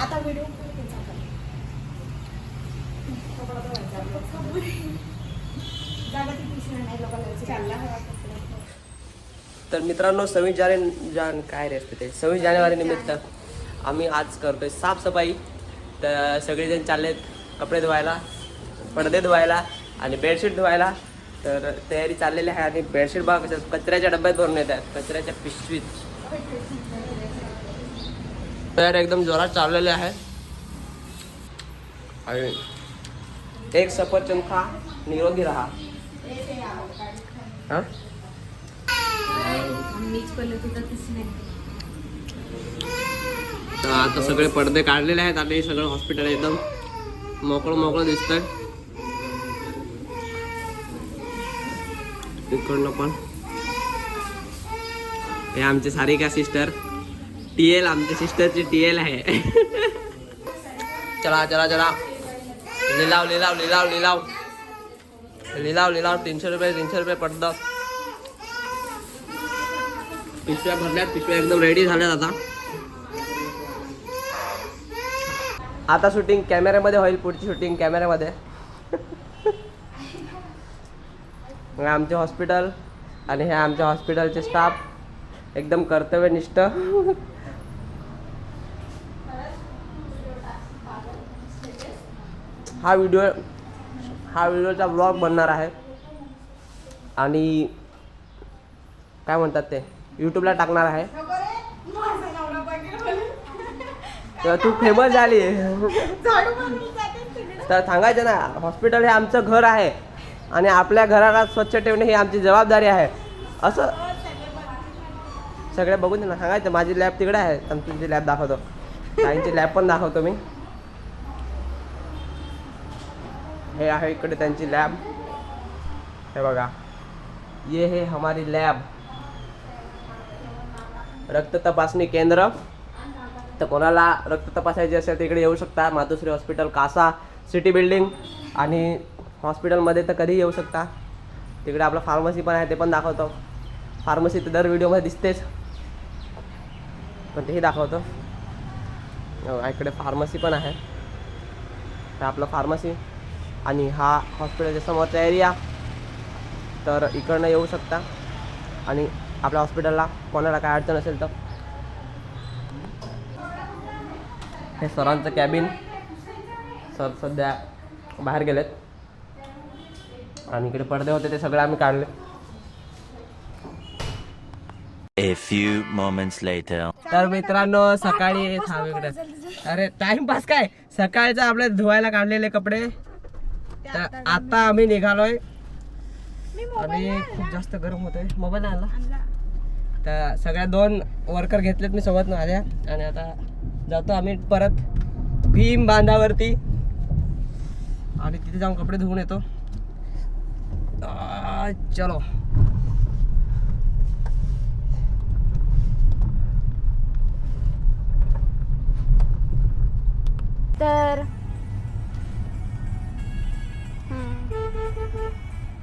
आता व्हिडिओ तर मित्रांनो सव्वीस जाने जान काय रे असते ते? सव्वीस जानेवारी निमित्त आम्ही आज करतोय साफसफाई. तर सगळेजण चाललेत कपडे धुवायला पडदे धुवायला आणि बेडशीट धुवायला. तर तयारी चाललेली आहे आणि बेडशीट बघा कचऱ्याच्या डब्यात भरून येत आहेत कचऱ्याच्या पिशवीत. तयार एकदम जोरात चाललेले आहे आणि एक सफरचंद खा निरोगी राहा. हा? आता सगळे पडदे काढलेले आहेत आणि सगळं हॉस्पिटल एकदम मोकळं मोकळं दिसतंय. इकडनं पण. हे आमचे सारिका सिस्टर टीएल आमच्या सिस्टरची टीएल आहे. चला चला चला. लिलाव लिलाव लिलाव लिलाव. लिलाव लिलाव तीनशे रुपये तीनशे रुपये पडतात. पिशव्या भरल्यात पिशव्या एकदम रेडी झाल्यात आता. आता शूटिंग कॅमेऱ्यामध्ये होईल पुढची शूटिंग कॅमेऱ्यामध्ये आमचे हॉस्पिटल आणि हे आमच्या हॉस्पिटलचे स्टाफ एकदम कर्तव्यनिष्ठ. हा व्हिडिओ हा व्हिडिओचा ब्लॉग बनणार आहे. आणि काय म्हणतात ते? यूट्यूबला टाकणार आहे. तर तू फेमस झाली. तर सांगायचं ना हॉस्पिटल हे आमचं घर आहे. आणि आपल्या घराला स्वच्छ ठेवणे ही आमची जबाबदारी आहे. असं सगळे बघून दे ना सांगायचं माझी लॅब तिकडे आहे. आणि तुमची लॅब दाखवतो. काहींची लॅब पण दाखवतो मी. हे आहे इकडे त्यांची लॅब. हे बघा. ये है हमारी लॅब. रक्त तपासणी केंद्र. तर कोणाला रक्त तपासायचे असेल तर इकडे येऊ शकता. Matoshree hospital Casa city building आणि हॉस्पिटलमध्ये तर कधीही येऊ शकता. तिकडे आपलं फार्मसी पण आहे ते पण दाखवतो. फार्मसी तर दर व्हिडिओमध्ये दिसतेच. पण तेही दाखवतो. इकडे फार्मसी पण आहे. आपलं फार्मसी आणि हा हॉस्पिटलच्या समोरचा एरिया तर इकडनं येऊ शकता. आणि आपल्या हॉस्पिटलला कोणाला काय अडचण असेल तर. हे सरांचं कॅबिन सर सध्या बाहेर गेलेत. आणि इकडे पडदे होते ते सगळे आम्ही काढले. A few moments later. तर मित्रांनो सकाळी थांब इकडे. अरे टाइमपास काय? सकाळचं आपले धुवायला काढलेले कपडे. तर आता आम्ही निघालोय. आणि खूप जास्त गरम होतोय. मोबाईल आणला? तर सगळ्या दोन वर्कर घेतलेत मी सोबत माझ्या. आणि आता जातो आम्ही परत भीम बांधावरती. आणि तिथे जाऊन कपडे धुवून येतो. आ, चलो. तर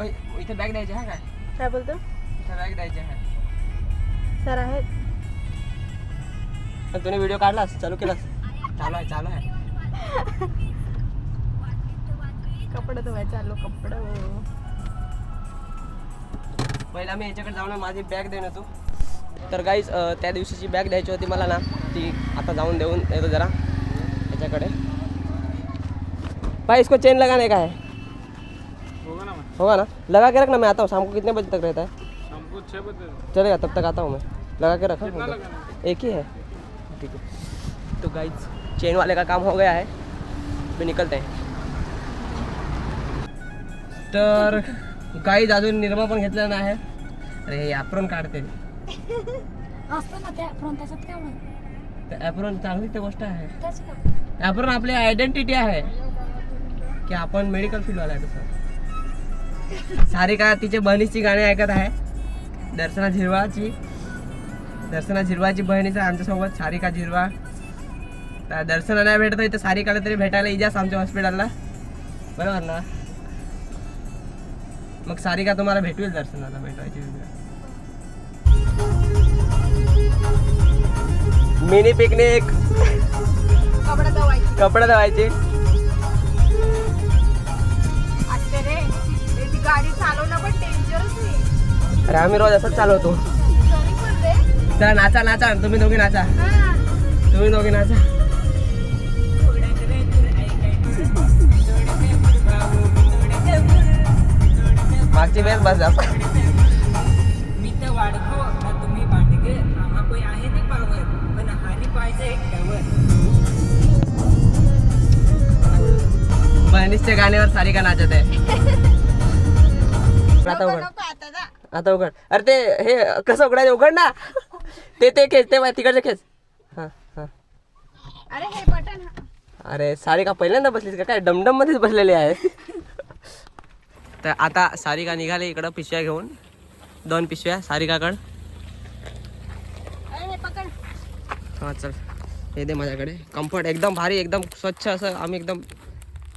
ओय, इथे बॅग द्यायची आहे काय? काय बोलतो? इथे बॅग द्यायची आहे सर आहेत. पण तुम्ही व्हिडिओ काढलास? चालू केलास? चालू आहे चालू आहे. कपडे धुवायचे चालू कपडे. पहिला मी याच्याकडे जाऊन माझी बॅग देऊन येतो तर गाईज त्या दिवशीची बॅग द्यायची होती मला ना ती आता जाऊन देऊन येतो जरा. याच्याकडे. भाई इसको चेन लगाने का है? होगा ना लगा के रखना मैं आता हूँ। शाम को कितने बजे तक रहता है? हमको छः बजे चलेगा तब तक आता हूँ मैं। लगा के रखा? एक ही है? ठीक है। तो गाइज चेन वाले का काम हो गया है। भी निकलते हैं। तर गाईज अजून निर्मा पण घेतलेला नाही आहे. अरे हे ॲप्रॉन काढते. ना ॲप्रॉन चांगली ते गोष्ट आहे. का ॲप्रॉन आपली आयडेंटिटी आहे. की आपण मेडिकल फील्डवाला आहे तसं. सारिका तिच्या बहिणीची गाणी ऐकत आहे. दर्शना झिरवाची दर्शना झिरवाची बहिणीचं आमच्यासोबत सारिका झिरवा. तर दर्शना नाही भेटत तर सारिकाला तरी भेटायला इजास आमच्या हॉस्पिटलला. बरोबर ना? मग सारिका तुम्हाला भेटवेल दर्शनाला भेटवायची मिनी पिकनिक. कपडे कपडे धुवायचे. गाडी चालवणं पण डेंजरच आहे. अरे आम्ही रोज असंच चालवतो. चला नाचा नाचा. तुम्ही दोघी नाचा. हा. तुम्ही दोघी नाचा. मागची बेस बस मी तर वाढतो. ना तुम्ही भांडगे. आम्हा आहे ना पावर. पण हानी पाहिजे एकट्यावर. बहिणीच्या गाण्यावर सारिका नाचत आहे. आता उघड. आता उघड. अरे ते हे कसं उघडायचं? उघड ना. ते ते खेच ते तिकडचे खेच. हा हा. अरे हे बटन अरे सारिका पहिल्यांदा बसलीस का? काय डमडम मध्येच बसलेली आहे. तर आता सारिका निघाली इकडं पिशव्या घेऊन. दोन पिशव्या सारिकाकड. हा चल. हे दे माझ्याकडे. कम्फर्ट एकदम भारी एकदम स्वच्छ असं आम्ही एकदम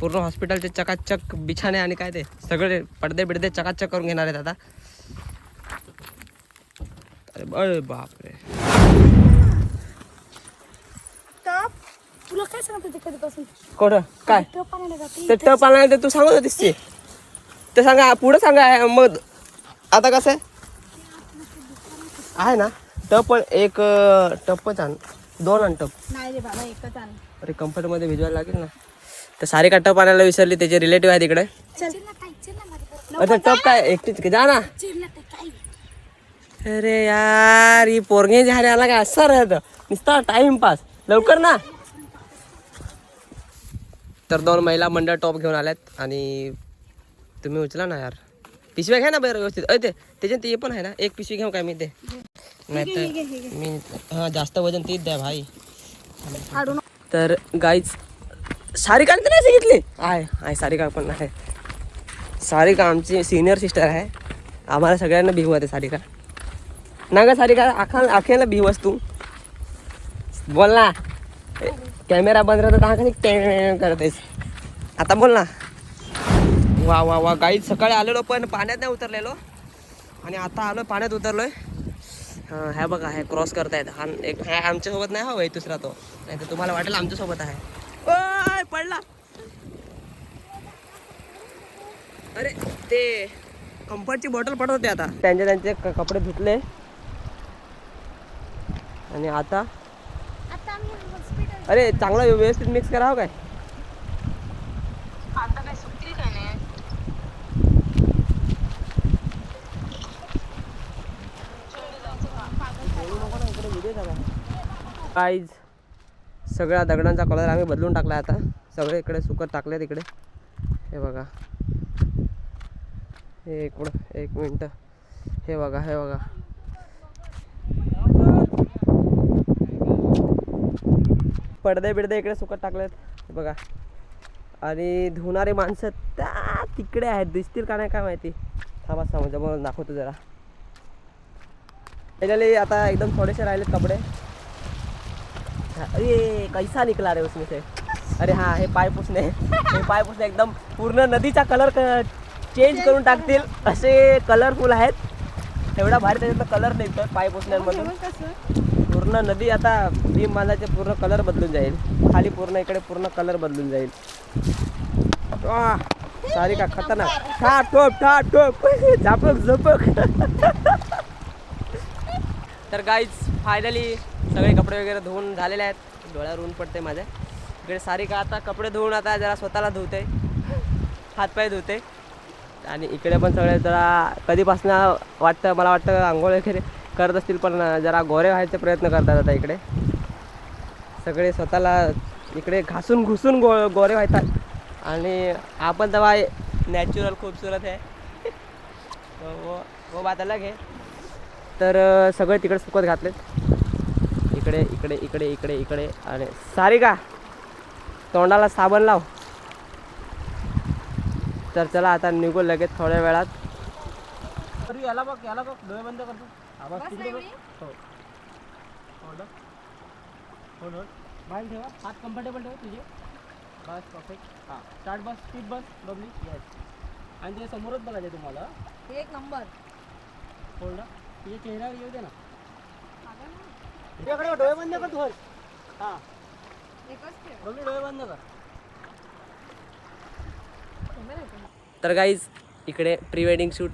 पूर्ण हॉस्पिटलचे चकाचक बिछाणे आणि काय ते सगळे पडदे बिडदे चकाचक करून घेणार आहेत आता. अरे बापरे टप. तुला काय सांगत होते कधीपासून? कोण? काय? टप आणायला जाते. ते टप आणायला ते तू सांगत होतीस ते ते सांगा पुढं सांगा मग आता कसं आहे? आहे ना? टप एक टपच आण दोन आण टप. नाही रे बाबा एकच आण. अरे कम्फर्टमध्ये भिजवायला लागेल ना. तर सारे का टप आणायला विसरली त्याचे रिलेटिव्ह आहे तिकडे अरे टप काय? एकटीच जा ना. अरे यार ही पोरगे झाल्याला काय? असं राहतं नुसता टाइमपास लवकर ना. तर दोन महिला मंडळ टॉप घेऊन आल्यात आणि तुम्ही उचला ना यार. पिशव्या घ्या ना बरं व्यवस्थित. अरे ते त्याच्यात ते पण आहे ना. एक पिशवी घेऊ काय मी ते? नाही तर मी हां जास्त वजन तीच द्या भाई. तर गाईच सारिका तर नाही सांगितले? आहे आहे सारिका पण आहे सारिका आमची सिनियर सिस्टर आहे. आम्हाला सगळ्यांना भिवत आहे सारिका. ना ग सारिका आखा आखेला भिवस तू बोल ना. कॅमेरा बंद राहतो का कधी करतेस आता बोल ना. वा वा वा. गाई सकाळी आलेलो पण पाण्यात नाही उतरलेलो. आणि आता आलो पाण्यात उतरलोय. हां ह्या बघा हे क्रॉस करतायत. हा एक हा आमच्यासोबत नाही हवा दुसरा तो. नाही तर तुम्हाला वाटेल आमच्यासोबत आहे. पडला. अरे ते कम्फर्टची बॉटल पडत होते आता. त्यांचे त्यांचे कपडे धुतले. आणि आता? आता आम्ही हॉस्पिटल अरे चांगला व्यवस्थित मिक्स करावं काय? आता काय काहीच सगळ्या दगडांचा कलर आम्ही बदलून टाकला आता सगळे इकडे सुकत टाकले तिकडे हे बघा हे एक एक मिनटं हे बघा हे बघा पडदे बिडदे इकडे सुकत टाकलेत बघा आणि धुणारे माणसं त्या तिकडे आहेत दिसतील का नाही काय माहिती थांबा समजा मग दाखवतो जरा आता एकदम थोडेसे राहिलेत कपडे अरे कैसा निकला रे उसमें से। अरे हाँ हे पाय पुसणे हे पाय पुसणे एकदम पूर्ण नदीचा कलर चेंज करून टाकतील असे कलरफुल आहेत. एवढा भारी त्याच्यातनं कलर निघतोय पाय पुसण्यांमधून. पूर्ण नदी आता भीम बांधाचे पूर्ण कलर बदलून जाईल. खाली पूर्ण इकडे पूर्ण कलर बदलून जाईल. सारी का खतरनाक. ठा टोप ठा टोप झापक झपक. तर गाईज फायनली सगळे कपडे वगैरे धुवून झालेले आहेत. डोळ्यावर ऊन पडते माझ्या. इकडे सारी का आता कपडे धुवून आता जरा स्वतःला धुते हातपाय धुते आणि इकडे पण सगळे जरा कधीपासून वाटतं मला वाटतं आंघोळ वगैरे करत असतील पण जरा गोरे व्हायचे प्रयत्न करतात आता इकडे. सगळे स्वतःला इकडे घासून घुसून गो गोरे व्हायतात. आणि आपण तेव्हा नॅचरल खूबसूरत आहे. व वो वो बात अलग आहे तर सगळे तिकडे सुकत घातलेत इकडे इकडे इकडे इकडे इकडे आणि सारी का तोंडाला साबण लाव. तर चला आता निघू लगेच थोड्या वेळात. याला बघ याला बघ डोळे बंद करतो आवाज तिकडे बघ. हो. on. बाहेर ठेवा. हात कम्फर्टेबल ठेवा तुझे. बस परफेक्ट हां. स्टार्ट बस स्पीड बस बबली. येस आणि ते समोरच बघायचं तुम्हाला. एक नंबर. होल्ड तुझ्या चेहऱ्यावर येऊ दे ना. तुझ्याकडे डोळे बंद कर तू हां. तर गाईज इकडे प्री वेडिंग शूट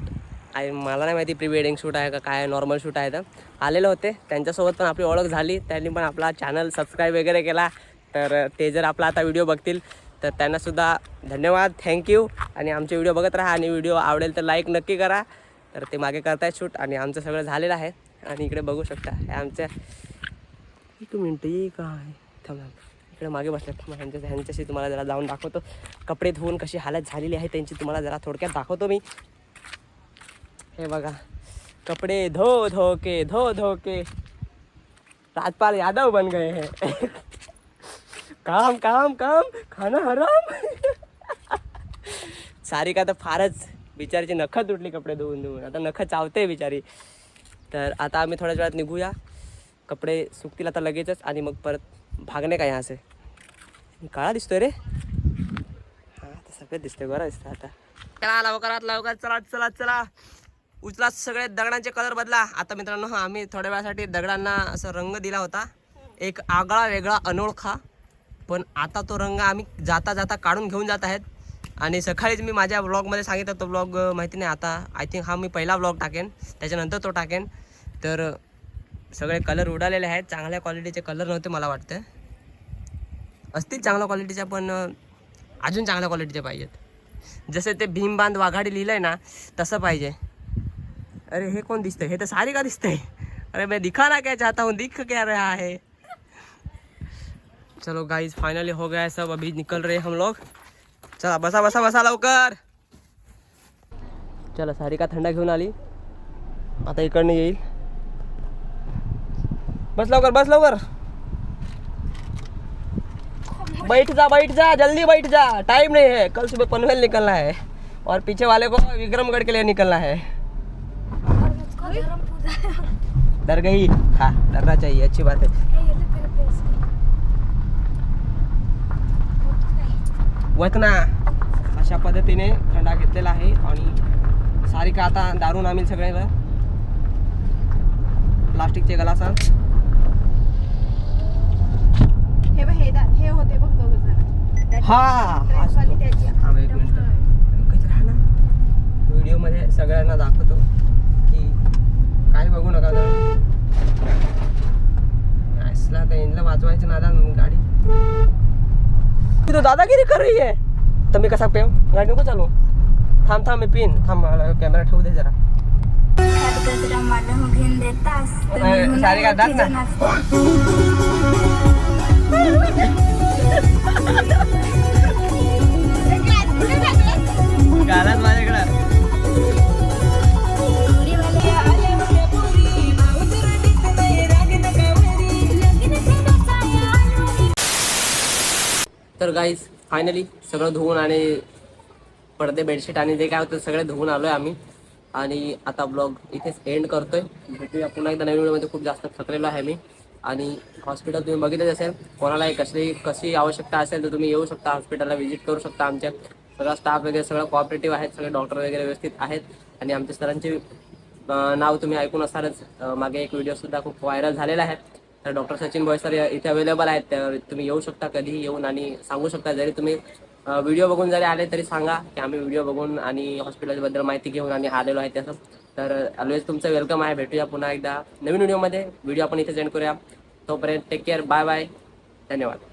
आहे. मला नाही माहिती प्री वेडिंग शूट आहे का काय नॉर्मल शूट आहे तर. आलेले होते. त्यांच्यासोबत पण आपली ओळख झाली. त्यांनी पण आपला चॅनल सबस्क्राईब वगैरे केला. तर ते जर आपला आता व्हिडिओ बघतील तर त्यांनासुद्धा धन्यवाद. थँक्यू आणि आमचे व्हिडिओ बघत राहा. आणि व्हिडिओ आवडेल तर लाईक नक्की करा. तर ते मागे करतायत शूट आणि आमचं सगळं झालेलं आहे. आणि इकडे बघू शकता हे आमच्या एक मिनटं ये काय थांब इकडे मागे बसले ह्यांच्या ह्यांच्याशी तुम्हाला जरा जाऊन दाखवतो. कपडे धुवून कशी हालत झालेली आहे त्यांची तुम्हाला जरा थोडक्यात दाखवतो मी. हे बघा. कपडे धो धो के धो धो के राजपाल यादव बन गए हैं. काम काम काम. खाना हराम. सारिका तर फारच बिचारीची नखं तुटली कपडे धुवून धुवून. आता नखं चावते बिचारी. तर आता आम्ही थोड्याच वेळात निघूया. कपडे सुकतील आता लगेचच आणि मग परत भागणे काय असे. काळा दिसतोय रे. हा आता सफेद दिसतोय बरं दिसतं आता. चला लवकरात लवकर चला चला चला. उचला सगळे दगडांचे कलर बदला. आता मित्रांनो आम्ही थोड्या वेळासाठी दगडांना असं रंग दिला होता. एक आगळा वेगळा अनोळखा. पण आता तो रंग आम्ही जाता जाता काढून घेऊन जात आहेत. आणि सकाळीच मी माझ्या ब्लॉगमध्ये सांगितलं तो ब्लॉग माहिती नाही आता. आय थिंक हा मी पहिला ब्लॉग टाकेन. त्याच्यानंतर तो टाकेन. तर सगळे कलर उडालेले आहेत. चांगल्या क्वालिटीचे कलर नव्हते मला वाटतं. असतील चांगल्या क्वालिटीच्या पण अजून चांगल्या क्वालिटीचे पाहिजेत. जसे ते भीमबांध वाघाडी लिहिलं आहे ना तसं पाहिजे. अरे हे कोण दिसतंय? हे तर सारी का दिसतंय. अरे मैं दिखाना क्या चाहता हूँ? दिख क्या रहा है? चलो गाईज फाइनली हो गया है सब. अभी निकल रहे हम लोग. चला बसा बसा बसा लवकर. चला सारिका थंडा घेऊन आली. आता इकडनं येईल. बस लवकर बस लवकर. बैठ जा बैठ जा जल्दी बैठ जा. टाइम नहीं है कल सुबह पनवेल निकलना है. और पीछे वाले को विक्रमगढ़ के लिए निकलना है. डर गई? हाँ डरना चाहिए अच्छी बात है हे ये ले तेरे पैसे होतो काय? वतना. अशा पद्धतीने थंडा घेतलेला आहे आणि सारिका आता दारून आम्ही सगळ्याला प्लास्टिकचे गलासा हे होते बघ हा एक मिनिट. ना. व्हिडिओमध्ये सगळ्यांना दाखवतो की काही बघू नका जरा. असला तर वाचवायचं नादा गाडी. तू तो दादागिरी कर रही है। तर मी कसा पेव गाडी नको चालू। थांब थांब मी पिन थांब मला कॅमेरा ठेवू दे जरा। अरे, सारिका दाद ना। गालात माझ्याकडं गाईज फायनली सगळं धुवून आणि पडदे बेडशीट आणि जे काय होतं सगळे धुवून आलो आहे आम्ही. आणि आता ब्लॉग इथेच एंड करतोय. भेटूया पुन्हा एकदा नवीन व्हिडिओमध्ये. खूप जास्त थकलेलो आहे मी. आणि हॉस्पिटल तुम्ही बघितलंच असेल कोणालाही कसली कशी आवश्यकता असेल तर तुम्ही येऊ शकता हॉस्पिटलला व्हिजिट करू शकता आमच्या. सगळा स्टाफ वगैरे सगळं कॉपरेटिव्ह आहेत सगळे डॉक्टर वगैरे व्यवस्थित आहेत. आणि आमच्या सरांचे नाव तुम्ही ऐकून असालच. मागे एक व्हिडिओसुद्धा खूप व्हायरल झालेला आहे. तर डॉक्टर सचिन भोय सर इथे अवेलेबल आहेत. तर तुम्ही येऊ शकता कधीही येऊन आणि सांगू शकता. जरी तुम्ही व्हिडिओ बघून जरी आले तरी सांगा की आम्ही व्हिडिओ बघून आणि हॉस्पिटलबद्दल माहिती घेऊन आणि आलेलो आहे त्याचं तर ऑलवेज तुमचं वेलकम आहे. भेटूया पुन्हा एकदा नवीन व्हिडिओमध्ये व्हिडिओ आपण इथे सेंड करूया. तोपर्यंत टेक केअर बाय बाय धन्यवाद.